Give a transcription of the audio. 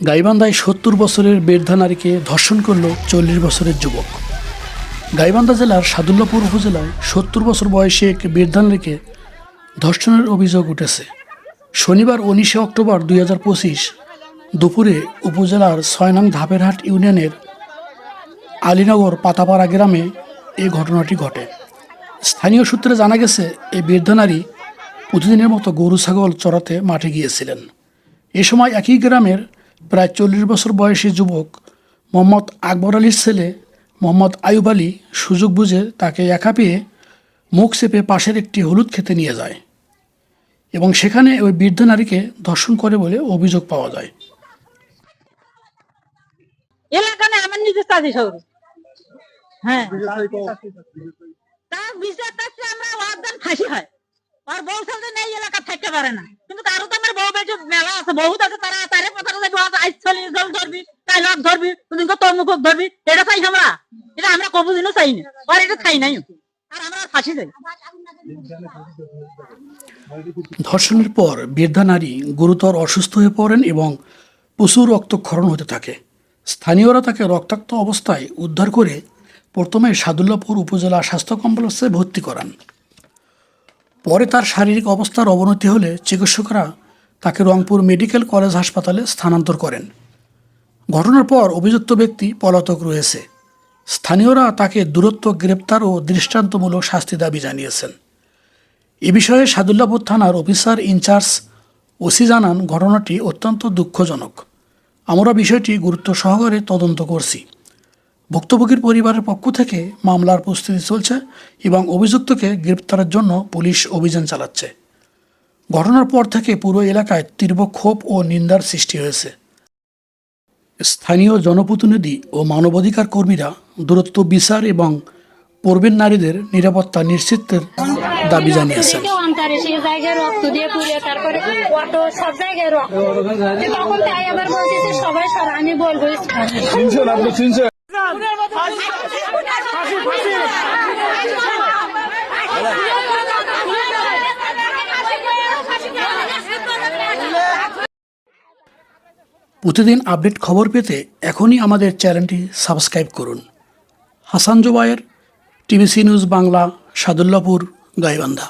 গাইবান্ধায় সত্তর বছরের বৃদ্ধা নারীকে ধর্ষণ করল চল্লিশ বছরের যুবক। গাইবান্ধা জেলার সাদুল্লাপুর উপজেলায় সত্তর বছর বয়সে এক বৃদ্ধা নারীকে ধর্ষণের অভিযোগ উঠেছে। শনিবার উনিশে অক্টোবর দুই হাজার পঁচিশ দুপুরে উপজেলার ছয় নং ধাপেরহাট ইউনিয়নের আলীনগর পাতাপাড়া গ্রামে এই ঘটনাটি ঘটে। স্থানীয় সূত্রে জানা গেছে এই বৃদ্ধা নারী প্রতিদিনের মতো গরু, ছাগল চড়াতে মাঠে গিয়েছিলেন। এ সময় একই গ্রামের প্রায় চল্লিশ বছর বয়সী যুবক মোহাম্মদ আকবর আলীর ছেলে মোহাম্মদ আয়ুব আলী সুযোগ বুঝে তাকে একা পেয়ে মুখ চেপে পাশের একটি হলুদ খেতে নিয়ে যায় এবং সেখানে ওই বৃদ্ধ নারীকে ধর্ষণ করে বলে অভিযোগ পাওয়া যায়। এলাকা আমার নিজের চাষি সৌর হ্যাঁ। তার বিচার আমরা ফাঁসি হয়। আর বউ সাথে নেই এলাকা থাকতে পারে না। কিন্তু তারও তো আমার বউ বেঁচে মেলা আছে বহুত আছে, তারা তারে ধরবি, তাই ধরবি তোর মুখ ধরবি, এটা চাই আমরা। এটা আমরা চাই আর এটা নাই। আর আমরা ফাঁসি চাই ধর্ষণের পর বৃদ্ধা নারী গুরুতর অসুস্থ হয়ে পড়েন এবং প্রচুর রক্তক্ষরণ হতে থাকে। স্থানীয়রা তাকে রক্তাক্ত অবস্থায় উদ্ধার করে প্রথমে সাদুল্লাপুর উপজেলা স্বাস্থ্য কমপ্লেক্সে ভর্তি করান। পরে তার শারীরিক অবস্থার অবনতি হলে চিকিৎসকরা তাকে রংপুর মেডিকেল কলেজ হাসপাতালে স্থানান্তর করেন। ঘটনার পর অভিযুক্ত ব্যক্তি পলাতক রয়েছে। স্থানীয়রা তাকে দূরত্ব, গ্রেপ্তার ও দৃষ্টান্তমূলক শাস্তি দাবি জানিয়েছেন। এ বিষয়ে সাদুল্লাপুর থানার অফিসার ইনচার্জ ওসি জানান, ঘটনাটি অত্যন্ত দুঃখজনক। আমরা বিষয়টি গুরুত্ব সহকারে তদন্ত করছি। ভুক্তভোগীর পরিবারের পক্ষ থেকে মামলার প্রস্তুতি চলছে এবং অভিযুক্তকে গ্রেপ্তারের জন্য পুলিশ অভিযান চালাচ্ছে। ঘটনার পর থেকে পুরো এলাকায় তীব্র ক্ষোভ ও নিন্দার সৃষ্টি হয়েছে। স্থানীয় জনপ্রতিনিধি ও মানবাধিকার কর্মীরা দূরত্ব বিচার এবং পূর্বের নারীদের নিরাপত্তা নিশ্চিতের দাবি জানিয়েছেন। তখন তাই আবার বলতেছে সবাই আমি বলব প্রতিদিন আপডেট খবর পেতে এখনই আমাদের চ্যানেলটি সাবস্ক্রাইব করুন। Hasan Zobayer TVC news Bangla, Sadullapur, Gaibandha.